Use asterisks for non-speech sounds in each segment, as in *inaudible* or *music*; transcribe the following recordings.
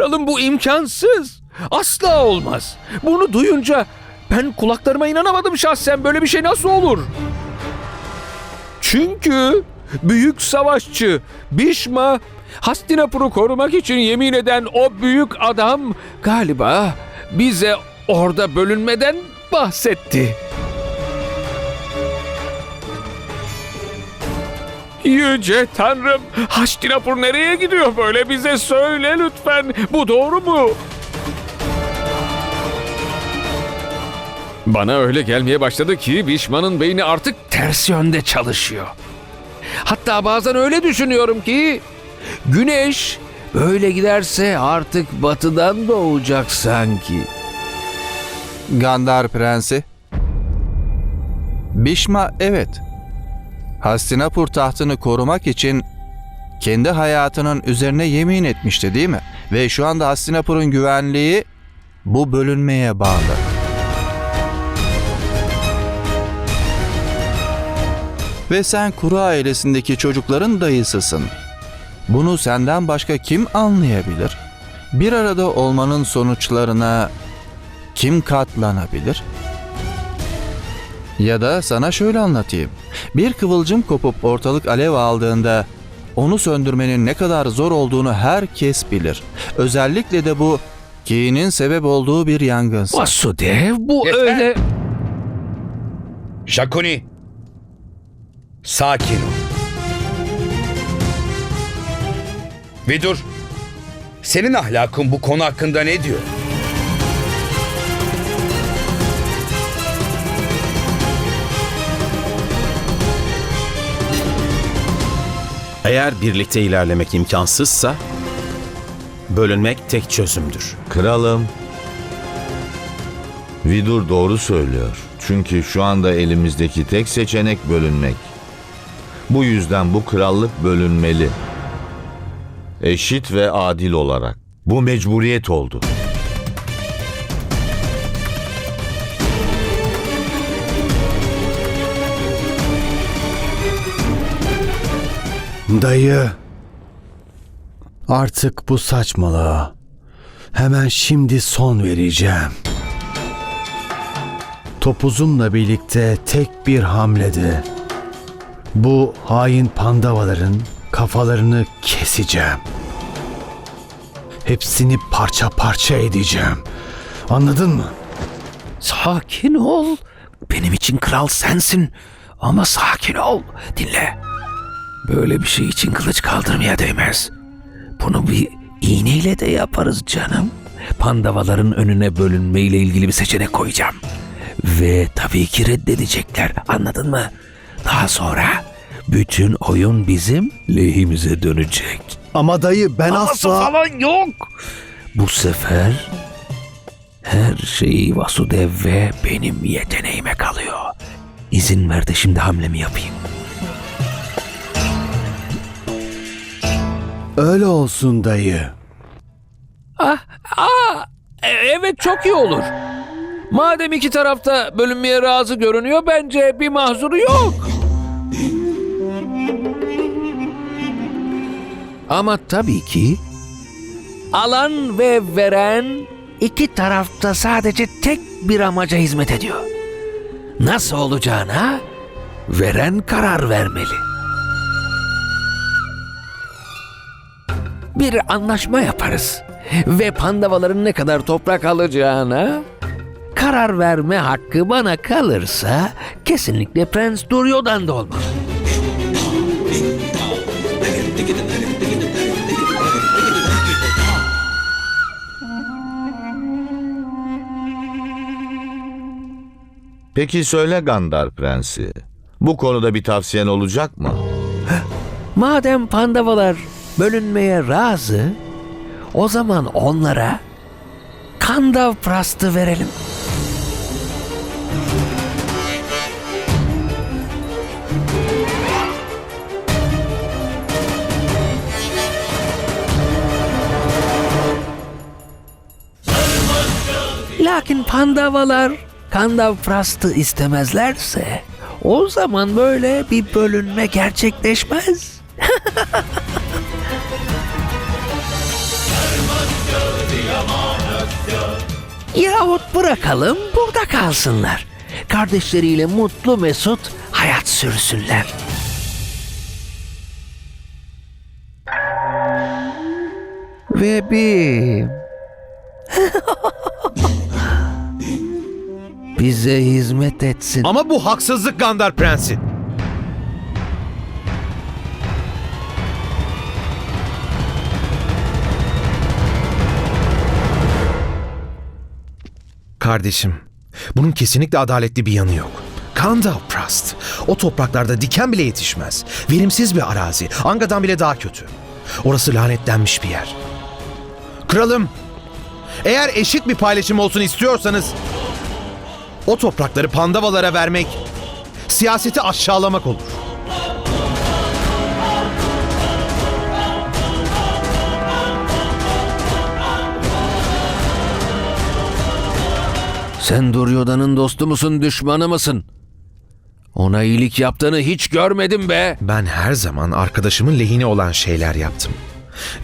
Kralım bu imkansız. Asla olmaz. Bunu duyunca ben kulaklarıma inanamadım şahsen. Böyle bir şey nasıl olur? Çünkü büyük savaşçı Bişma Hastinapur'u korumak için yemin eden o büyük adam galiba bize orada bölünmeden bahsetti. Yüce Tanrım, Hastinapur nereye gidiyor böyle bize söyle lütfen. Bu doğru mu? Bana öyle gelmeye başladı ki Bişman'ın beyni artık ters yönde çalışıyor. Hatta bazen öyle düşünüyorum ki güneş böyle giderse artık batıdan doğacak sanki. Gandhar Prensi. Bişma evet. Hastinapur tahtını korumak için kendi hayatının üzerine yemin etmişti değil mi? Ve şu anda Hastinapur'un güvenliği bu bölünmeye bağlı. Ve sen Kuru ailesindeki çocukların dayısısın. Bunu senden başka kim anlayabilir? Bir arada olmanın sonuçlarına kim katlanabilir? Ya da sana şöyle anlatayım. Bir kıvılcım kopup ortalık alev aldığında onu söndürmenin ne kadar zor olduğunu herkes bilir. Özellikle de bu kinin sebep olduğu bir yangınsa. Vasudev bu Yeter. öyle... Şakuni. Sakin ol. Vidur. Senin ahlakın bu konu hakkında ne diyor? Eğer birlikte ilerlemek imkansızsa bölünmek tek çözümdür. Kralım. Vidur doğru söylüyor. Çünkü şu anda elimizdeki tek seçenek bölünmek. Bu yüzden bu krallık bölünmeli. Eşit ve adil olarak. Bu mecburiyet oldu. Dayı. Artık bu saçmalığa hemen şimdi son vereceğim. Topuzumla birlikte tek bir hamlede bu hain pandavaların kafalarını keseceğim. Hepsini parça parça edeceğim. Anladın mı? Sakin ol. Benim için kral sensin. Ama sakin ol. Dinle. Böyle bir şey için kılıç kaldırmaya değmez. Bunu bir iğneyle de yaparız canım. Pandavaların önüne bölünmeyle ilgili bir seçenek koyacağım. Ve tabii ki reddedecekler. Anladın mı? Daha sonra bütün oyun bizim lehimize dönecek. Ama dayı ben Aması asla... falan yok. Bu sefer her şey Vasudev ve benim yeteneğime kalıyor. İzin ver de şimdi hamlemi yapayım. Öyle olsun dayı. Ah, ah, e- evet çok iyi olur. Madem iki tarafta bölünmeye razı görünüyor bence bir mahzuru yok. Ama tabii ki alan ve veren iki tarafta sadece tek bir amaca hizmet ediyor. Nasıl olacağına veren karar vermeli. Bir anlaşma yaparız ve pandavaların ne kadar toprak alacağına karar verme hakkı bana kalırsa kesinlikle Prens Duryodhan da olmalı. Peki söyle Gandhar Prensi. Bu konuda bir tavsiyen olacak mı? Madem pandavalar bölünmeye razı, o zaman onlara Kandav Prast'ı verelim. Lakin pandavalar Kandav Prast'ı istemezlerse o zaman böyle bir bölünme gerçekleşmez. *laughs* Yahut bırakalım burada kalsınlar. Kardeşleriyle mutlu mesut hayat sürsünler. Bir... *laughs* Bize hizmet etsin. Ama bu haksızlık Gandar Prensi. Kardeşim, bunun kesinlikle adaletli bir yanı yok. Kandavprast, o topraklarda diken bile yetişmez. Verimsiz bir arazi, Anga'dan bile daha kötü. Orası lanetlenmiş bir yer. Kralım, eğer eşit bir paylaşım olsun istiyorsanız o toprakları Pandavalara vermek siyaseti aşağılamak olur. Sen Duryodhan'ın dostu musun, düşmanı mısın? Ona iyilik yaptığını hiç görmedim be. Ben her zaman arkadaşımın lehine olan şeyler yaptım.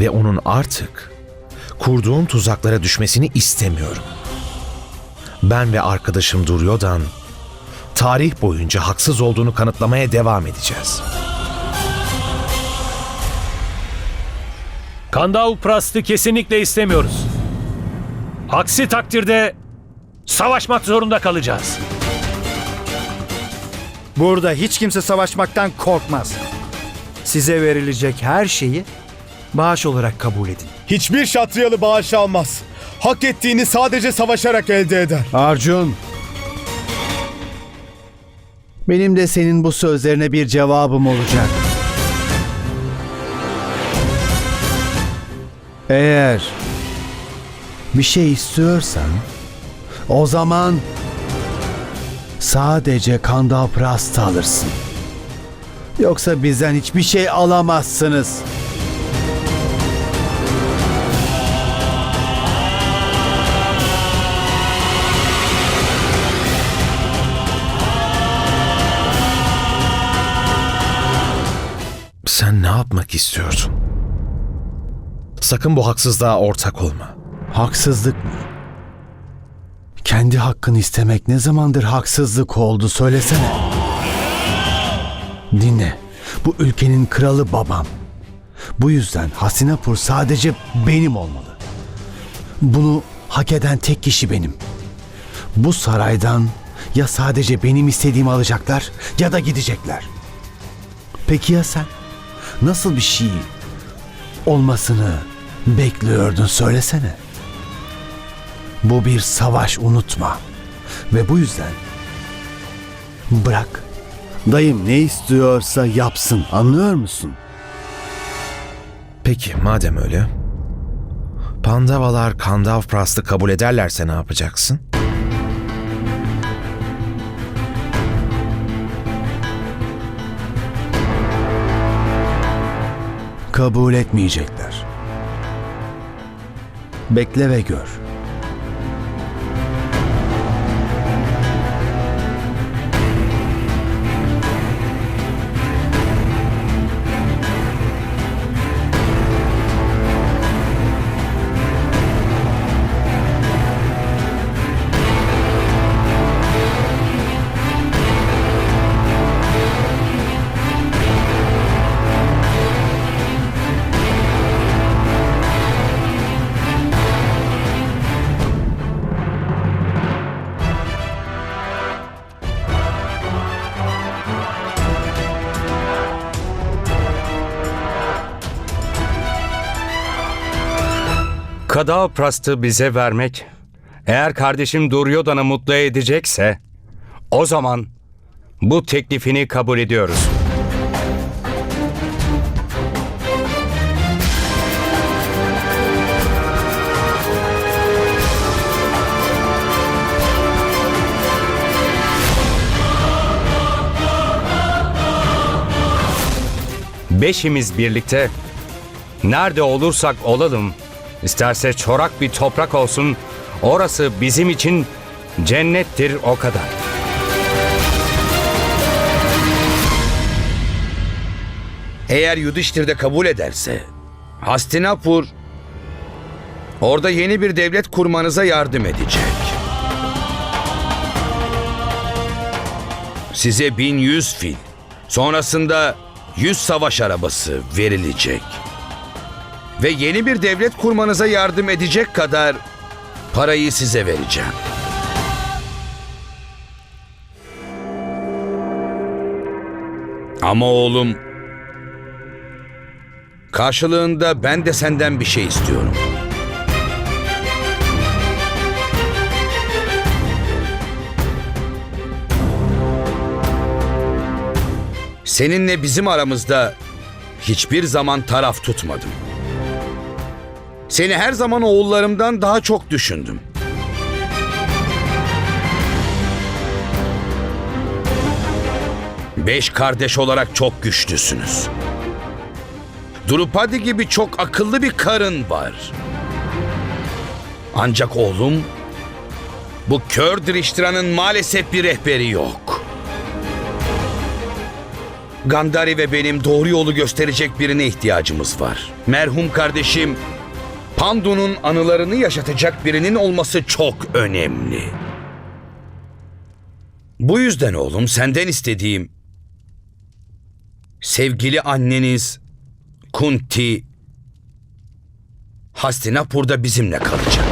Ve onun artık kurduğum tuzaklara düşmesini istemiyorum. Ben ve arkadaşım Duryodhan tarih boyunca haksız olduğunu kanıtlamaya devam edeceğiz. Kandav Prast'ı kesinlikle istemiyoruz. Aksi takdirde savaşmak zorunda kalacağız. Burada hiç kimse savaşmaktan korkmaz. Size verilecek her şeyi bağış olarak kabul edin. Hiçbir şatriyalı bağış almaz. Hak ettiğini sadece savaşarak elde eder. Arjun. Benim de senin bu sözlerine bir cevabım olacak. Eğer bir şey istiyorsan o zaman sadece Kandaprast alırsın. Yoksa bizden hiçbir şey alamazsınız. Sen ne yapmak istiyorsun? Sakın bu haksızlığa ortak olma. Haksızlık mı? Kendi hakkını istemek ne zamandır haksızlık oldu söylesene. Dinle. Bu ülkenin kralı babam. Bu yüzden Hastinapur sadece benim olmalı. Bunu hak eden tek kişi benim. Bu saraydan ya sadece benim istediğimi alacaklar ya da gidecekler. Peki ya sen? Nasıl bir şey olmasını bekliyordun söylesene. Bu bir savaş unutma. Ve bu yüzden bırak. Dayım ne istiyorsa yapsın anlıyor musun? Peki madem öyle. Pandavalar Kandavprast'ı kabul ederlerse ne yapacaksın? Kabul etmeyecekler. Bekle ve gör. Kadaprast'ı bize vermek, eğer kardeşim Duryodhan'ı mutlu edecekse, o zaman bu teklifini kabul ediyoruz. Beşimiz birlikte nerede olursak olalım, isterse çorak bir toprak olsun, orası bizim için cennettir o kadar. Eğer Yudhishthir de kabul ederse Hastinapur Orada yeni bir devlet kurmanıza yardım edecek. Size 1100 fil, sonrasında 100 savaş arabası verilecek. Ve yeni bir devlet kurmanıza yardım edecek kadar parayı size vereceğim. Ama oğlum karşılığında ben de senden bir şey istiyorum. Seninle bizim aramızda hiçbir zaman taraf tutmadım. Seni her zaman oğullarımdan daha çok düşündüm. Beş kardeş olarak çok güçlüsünüz. Drupadi gibi çok akıllı bir karın var. Ancak oğlum, bu kör Drishtra'nın maalesef bir rehberi yok. Gandari ve benim doğru yolu gösterecek birine ihtiyacımız var. Merhum kardeşim Pandu'nun anılarını yaşatacak birinin olması çok önemli. Bu yüzden oğlum senden istediğim sevgili anneniz Kunti Hastinapur'da bizimle kalacak.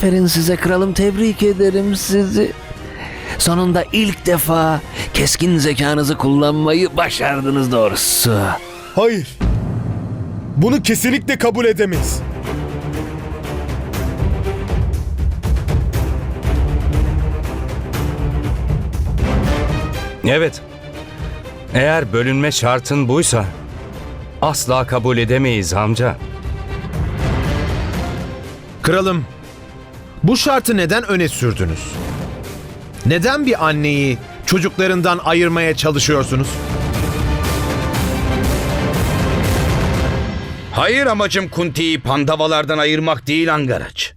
Aferin size kralım tebrik ederim sizi. Sonunda ilk defa keskin zekanızı kullanmayı başardınız doğrusu. Hayır. Bunu kesinlikle kabul edemeyiz. Evet. Eğer bölünme şartın buysa asla kabul edemeyiz amca. Kralım, bu şartı neden öne sürdünüz? Neden bir anneyi çocuklarından ayırmaya çalışıyorsunuz? Hayır amacım Kunti'yi Pandavalardan ayırmak değil Angaraç.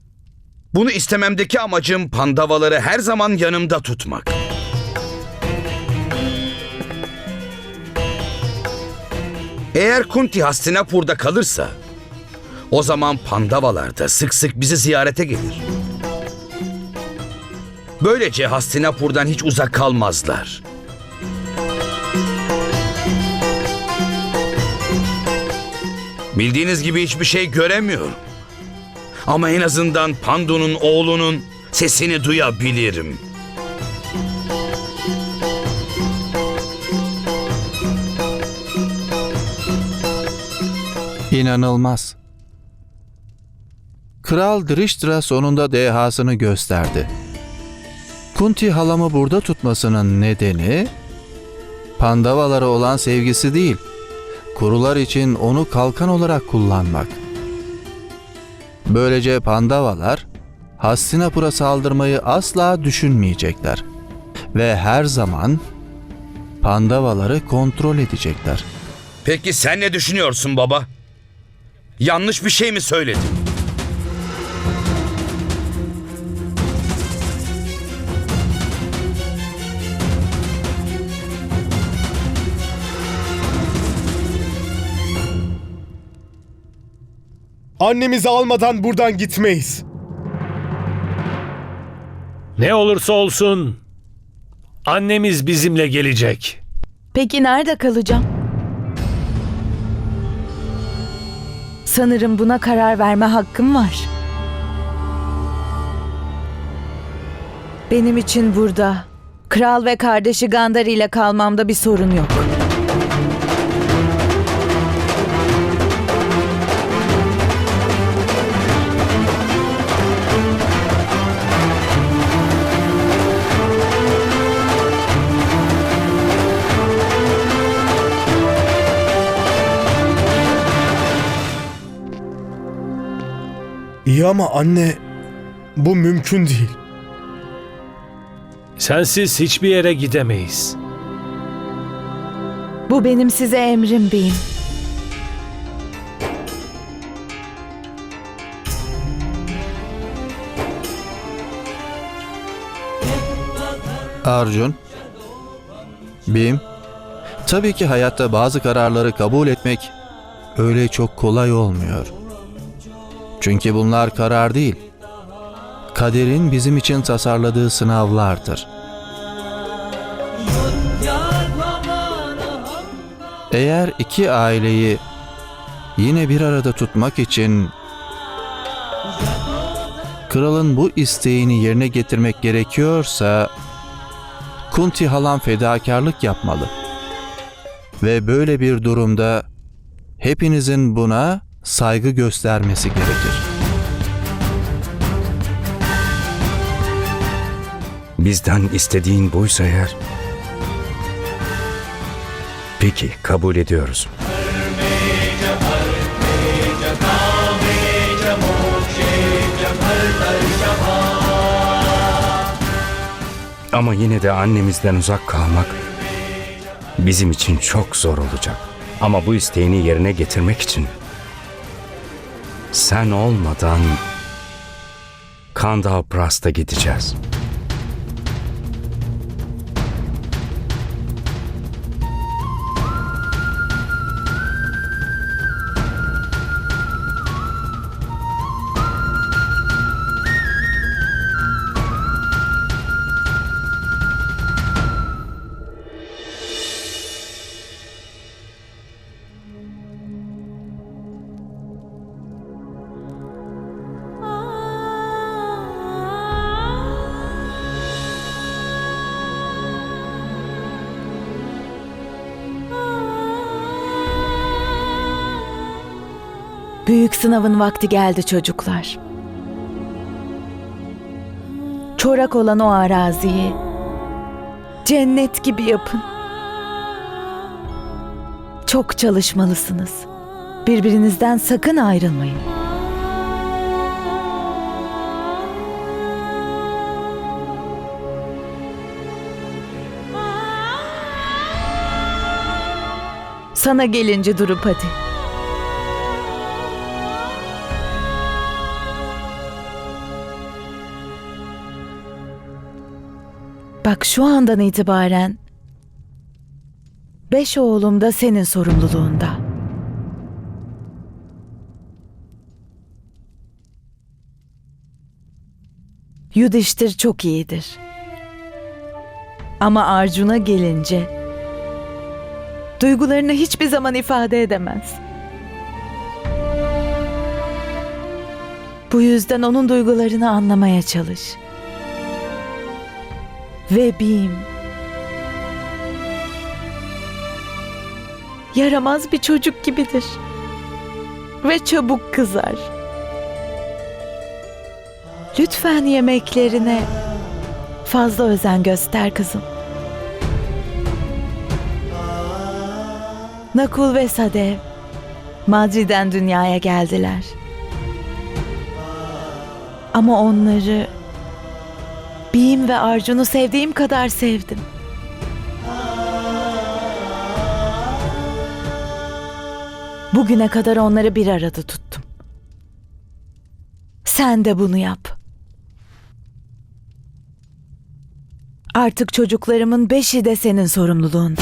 Bunu istememdeki amacım Pandavaları her zaman yanımda tutmak. Eğer Kunti Hastinapur'da kalırsa o zaman Pandavalar da sık sık bizi ziyarete gelir. Böylece Hastinapur'dan hiç uzak kalmazlar. Bildiğiniz gibi hiçbir şey göremiyorum. Ama en azından Pandu'nun oğlunun sesini duyabilirim. İnanılmaz. Kral Drishtra sonunda dehasını gösterdi. Kunti halamı burada tutmasının nedeni Pandavalara olan sevgisi değil, kurular için onu kalkan olarak kullanmak. Böylece Pandavalar Hastinapur'a saldırmayı asla düşünmeyecekler ve her zaman Pandavaları kontrol edecekler. Peki sen ne düşünüyorsun baba? Yanlış bir şey mi söyledim? Annemizi almadan buradan gitmeyiz. Ne olursa olsun annemiz bizimle gelecek. Peki nerede kalacağım? Sanırım buna karar verme hakkım var. Benim için burada kral ve kardeşi Gandhar ile kalmamda bir sorun yok. İyi ama anne Bu mümkün değil. Sensiz hiçbir yere gidemeyiz. Bu benim size emrim beyim. Arjun, Bim, tabii ki hayatta bazı kararları kabul etmek öyle çok kolay olmuyor. Çünkü bunlar karar değil, kaderin bizim için tasarladığı sınavlardır. Eğer iki aileyi yine bir arada tutmak için kralın bu isteğini yerine getirmek gerekiyorsa Kunti halam fedakarlık yapmalı. Ve böyle bir durumda hepinizin buna saygı göstermesi gerekir. Bizden istediğin buysa eğer... Peki kabul ediyoruz. Ama yine de annemizden uzak kalmak bizim için çok zor olacak. Ama bu isteğini yerine getirmek için sen olmadan Kandapras'ta gideceğiz. Büyük sınavın vakti geldi çocuklar. Çorak olan o araziyi cennet gibi yapın. Çok çalışmalısınız. Birbirinizden sakın ayrılmayın. Sana gelince durup hadi. Bak şu andan itibaren beş oğlum da senin sorumluluğunda. Yudiştir çok iyidir. Ama Arjun'a gelince duygularını hiçbir zaman ifade edemez. Bu yüzden onun duygularını anlamaya çalış. Ve Bim. Yaramaz bir çocuk gibidir. Ve çabuk kızar. Lütfen yemeklerine fazla özen göster kızım. Nakul ve Sadev Madri'den dünyaya geldiler. Ama onları Ve Arjun'u sevdiğim kadar sevdim. Bugüne kadar onları bir arada tuttum. Sen de bunu yap. Artık çocuklarımın beşi de senin sorumluluğunda.